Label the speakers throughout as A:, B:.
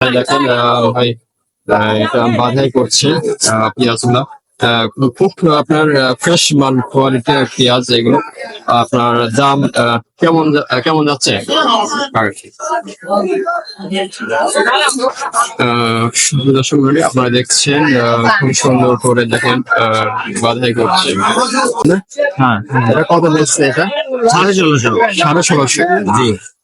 A: দেখেন ভাই এটা বাধাই করছে পেঁয়াজগুলা খুব আপনার ফ্রেশ মান কোয়ালিটির পেঁয়াজ এগুলো। আপনার দাম কেমন কেমন যাচ্ছে? দর্শক মণ্ডলী, আপনারা দেখছেন খুব সুন্দর করে দেখেন আহ, বাধাই করছে। হ্যাঁ। এটা কত দিচ্ছে এটা? সাড়ে ষোলোশো সাড়ে ষোলোশো। জি।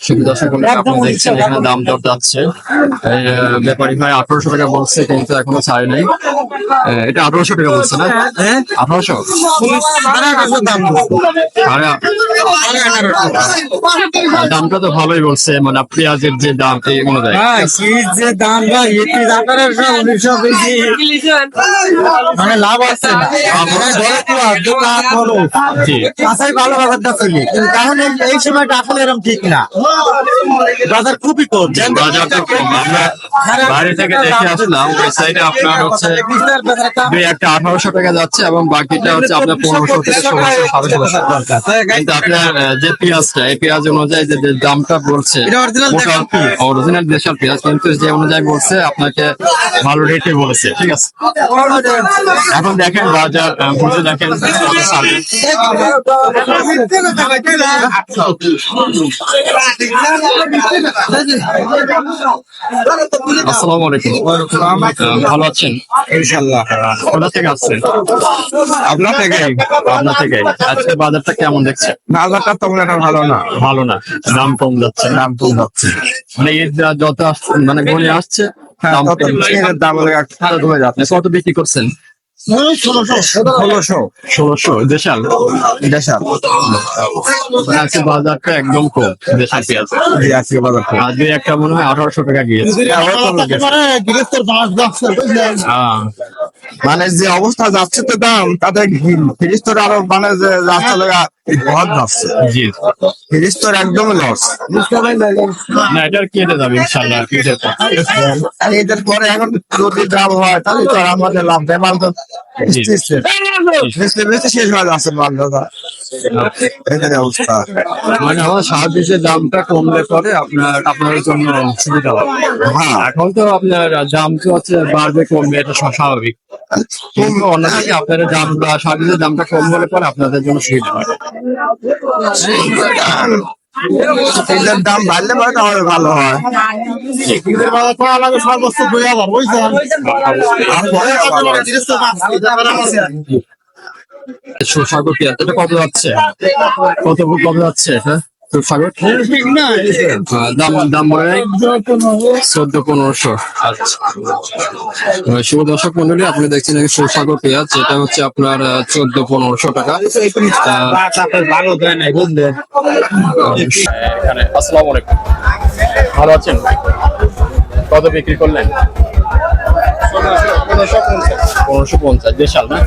A: দর্শক আপনারা দেখছেন এখানে দাম দর যাচ্ছে। আহ, ব্যাপারী ভাই আঠারোশো টাকা বলছে কিন্তু এখনও ছাড়ে নাই। এটা আঠারোশো টাকা বলছে না? আঠারোশো? সাড়ে আ- দামটা তো ভালোই বলছে মানে পেঁয়াজের যে দাম এই অনুযায়ী।
B: যে দাম বা এটি আঠারোশো উনিশশো মানে লাভ আছে না
A: জি।
B: কাঁচাই ভালো ব্যাপারটা চলি কারণ এই- সময়টা এখন এরকম ঠিক না। বাজার খুবই কম।
A: বাজারটা কম। আমরা বাইরে থেকে দেখে আসলাম আপনার হচ্ছে দুই একটা আঠারোশো টাকা যাচ্ছে এবং বাকিটা হচ্ছে আপনার পনেরোশো থেকে ষোলোশো সাড়ে কিন্তু আপনার যে পেঁয়াজটা এই পেঁয়াজ অনুযায়ী যে দামটা বলছে অরিজিনাল দেশাল পেঁয়াজ কিন্তু যে অনুযায়ী বলছে আপনাকে ভালো রেটে বলেছে। ঠিক আছে? এখন দেখেন বাজার বুঝে দেখেন। আসসালামু আলাইকুম। ভালো আছেন?
B: ইনশাল্লাহ
A: কোথা থেকে আসছেন?
B: আপনার থেকে।
A: আপনার থেকে। আজকে বাজারটা কেমন দেখছে
B: বাজারটা তেমন একটা ভালো না।
A: ভালো না। দাম কম যাচ্ছে।
B: দাম কম যাচ্ছে।
A: মানে ঈদ যা- যত আসছে মানে গড়ে আসছে
B: হ্যাঁ,
A: দাম
B: কমে যাচ্ছে।
A: কত বিক্রি করছেন?
B: ষোলোশো
A: ষোলোশো দেশাল।
B: দেশাল।
A: মানে আজকে বাজারটা একদম কম দেশাল পেঁয়াজ
B: আজকে বাজার
A: আজকে একটা মনে হয় আঠারোশো টাকা গিয়েছে। হ্যাঁ।
B: মানে যে অবস্থা যাচ্ছে তো দাম তাতে ফ্রিজ তো আরও মানে যে যাচ্ছে লাগা ঘর যাচ্ছে তো একদম লস
A: না এটার কেটে যাবে ইনশাল্লাহ
B: এদের পরে এখন যদি দাম হয় তাহলে তো আর আমাদের লাভ দেয় মাল তো শেষ। হয়ে যাচ্ছে মাল দাদা। এটাই অবস্থা।
A: মানে আমার দামটা কমলে পরে আপনার আপনার জন্য সুবিধা হবে।
B: হ্যাঁ।
A: এখন তো আপনার দাম তো হচ্ছে বাড়বে কমবে এটা স্বাভাবিক। অন্যদিকে আপনার দামটা কম হলে পরে আপনাদের জন্য সুবিধা হয়।
B: দাম বাড়লে পরে তাহলে ভালো হয়। সর্বোচ্চ দুই হাজার বুঝছেন?
A: পেঁয়াজ এটা কত যাচ্ছে? কত কত যাচ্ছে আহ, দাম দাম চোদ্দ পনেরোশো। আচ্ছা। শুভ দর্শক মন্ডলী আপনি দেখছেন এই সুসাগর পেঁয়াজ? যেটা হচ্ছে আপনার চোদ্দ পনেরোশো টাকা। এখানে আসসালামু আলাইকুম। ভালো আছেন? কত বিক্রি করলেন? পনেরোশো পঞ্চাশ দেশাল না?